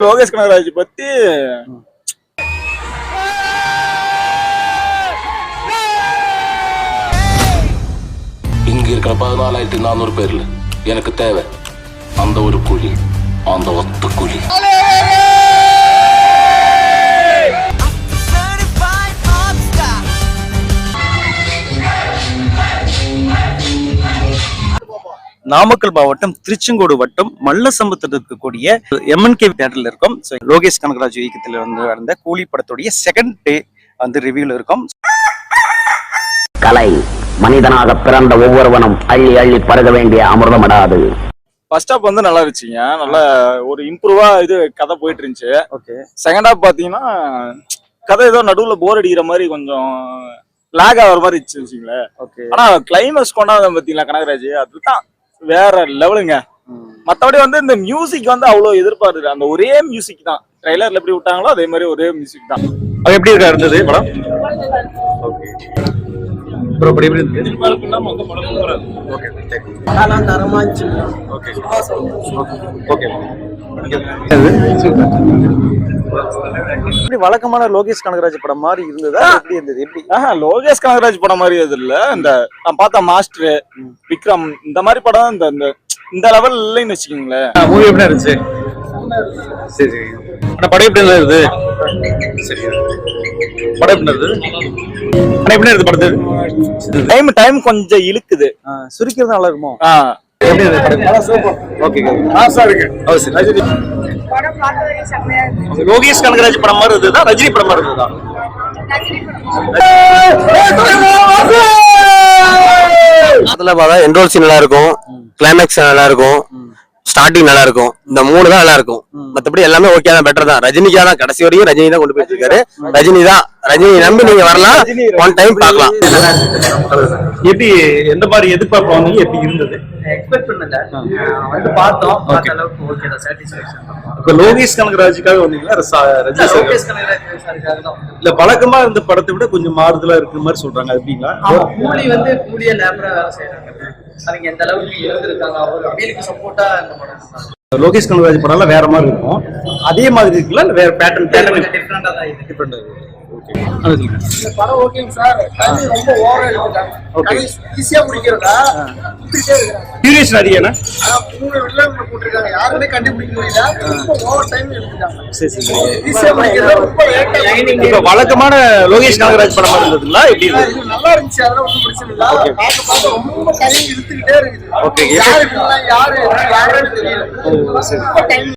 லோகேஷ் கனகராஜ் பத்தி இங்க இருக்கிற பதினாலாயிரத்தி நானூறு பேர்ல எனக்கு தேவை அந்த ஒரு குழி அந்த ஒத்த குழி. நாமக்கல் மாவட்டம் திருச்செங்கோடு வட்டம் மல்லசம்பத்தில் இருக்கக்கூடிய எம்என்கே தேட்டர்ல இருக்கும். லோகேஷ் கனகராஜ் இயக்கத்தில் வந்து நடந்த கூலி படத்துடைய செகண்ட் டே வந்து ரிவ்யூல இருக்கும். கலை மனிதனாக பிறந்த ஒவ்வொருவனும் அள்ளி அள்ளி பருக வேண்டிய அமிர்தமடாது. ஃபர்ஸ்ட் ஹாப் வந்து நல்லா இருந்துச்சுங்க. நல்ல ஒரு இம்ப்ரூவா இது கதை போயிட்டு இருந்துச்சு. ஓகே செகண்ட் ஹாப் பாத்தீங்கன்னா கதை ஏதோ நடுவுல போர் அடிக்கிற மாதிரி கொஞ்சம் லாக் ஆகிற மாதிரி இருந்துச்சு வச்சுங்களேன் ஓகே ஆனா கிளைமேக்ஸ் கொண்டாந்த பாத்தீங்களா கனகராஜ்? அதுதான் வேற லெவலுங்க. மத்தபடி வந்து இந்த மியூசிக் வந்து அவ்வளவு எதிர்பார்த்து அந்த ஒரே மியூசிக் தான். ட்ரைலர்ல எப்படி விட்டாங்களோ அதே மாதிரி ஒரே மியூசிக் தான். அது எப்படி இருக்கா இருந்தது படம்? ஓகே ப்ரோ படி எப்படி ஓகே ஓகே ஓகே எப்படி வழக்கமான லோகேஷ் கனகராஜ் படம் மாதிரி இருந்ததா? எப்படி இருந்தது? எப்படி? ஆஹா லோகேஷ் கனகராஜ் படம் மாதிரி இது இல்ல. இந்த நான் பார்த்த மாஸ்டர் விக்ரம் இந்த மாதிரி படம் இந்த இந்த இந்த லெவல் இல்லைன்னு வச்சுக்கோங்களேன். மூவி எப்படி இருந்துச்சு? சரி சரி. ஆனா படம் எப்படி இருந்தது? சரி. படம் எப்படி இருந்தது? ஆனா எப்படி இருந்தது படத்து? டைம் டைம் கொஞ்சம் இழுக்குது. சுருக்கிறது நல்லா இருக்குமோ? ஆ எப்படி இருந்தது படம்? ஓகே ஓ சரி. படம் பார்த்ததுக்கு செம்மையா இருந்துச்சு லோகேஷ் கனகராஜ் படம் மாதிரி இருந்ததா? ரஜினி படம் மாதிரி இருந்ததா? ரஜினி அதுல பார்த்தா என்ரோல் சீன் நல்லா இருக்கும். கிளைமேக்ஸ் நல்லா இருக்கும். ஸ்டார்டிங் நல்லா இருக்கும் இந்த மூணு தான் நல்லா இருக்கும் மத்தபடி எல்லாமே ஓகே தான் பெட்டர் தான். ரஜினிக்கா தான் கடைசி வரைக்கும் ரஜினி தான் கொண்டு போயிட்டு இருக்காரு. ரஜினி தான் ரஜினி நம்பி நீங்க வரலாம். ஒன் டைம் பார்க்கலாம். எப்படி எந்த மாதிரி எதிர்பார்ப்பு வந்தீங்க எப்படி இருந்தது? எக்ஸ்பெக்ட் பண்ணல. வந்து பார்த்தோம். பார்த்த அளவுக்கு ஓகே தான். சாட்டிஸ்ஃபேக்ஷன் இப்ப லோகேஷ் கனகராஜுக்காக வந்தீங்களா? ரச- ரஜினி சார்? லோகேஷ் கனகராஜ் சாருக்காக தான். இல்ல பழக்கமா இருந்த படத்தை விட கொஞ்சம் மாறுதலா இருக்கிற மாதிரி சொல்றாங்க. அப்படிங்களா கூலி வந்து கூலிய லேபரா வேலை செய்யறாங்க அவங்க எந்த அளவுக்கு இருந்திருக்காங்க அவங்க அவங்களுக்கு சப்போர்ட்டா இந்த படம். லோகேஷ் கனகராஜ் படம்லாம் வேற மாதிரி இருக்கும். அதே மாதிரி இருக்குல்ல வேற பேட்டர்ன் பேட்டர்ன் டிஃப்ரெண்டா தான் இது. டிஃபரெண்ட் ஓகே இந்த படம் ஓகேங்க சார் தண்ணி ரொம்ப ஓவரா எடுத்துட்டாங்க Okay. ஈஸியா முடிக்கிறதா நடிகனா ஆனா மூணு வில்லன் போட்டிருக்காங்க. யாருமே கண்டுபிடிக்க முடியல. ரொம்ப ஓவர் டைம் எடுத்துட்டாங்க. சரி சரி. ஈஸியா முடிக்கிறதா ரொம்ப லேட்டா இப்ப வழக்கமான லோகேஷ் கனகராஜ் படம் இருந்ததுங்களா எப்படி இருந்தது? நல்லா இருந்துச்சு. அதெல்லாம் ஒன்றும் பிரச்சனை இல்ல. பார்க்க பார்க்க ரொம்ப டைம் இழுத்துக்கிட்டே இருக்குது. Okay. யாரு யாரு? யாருன்னு தெரியல. ரொம்ப time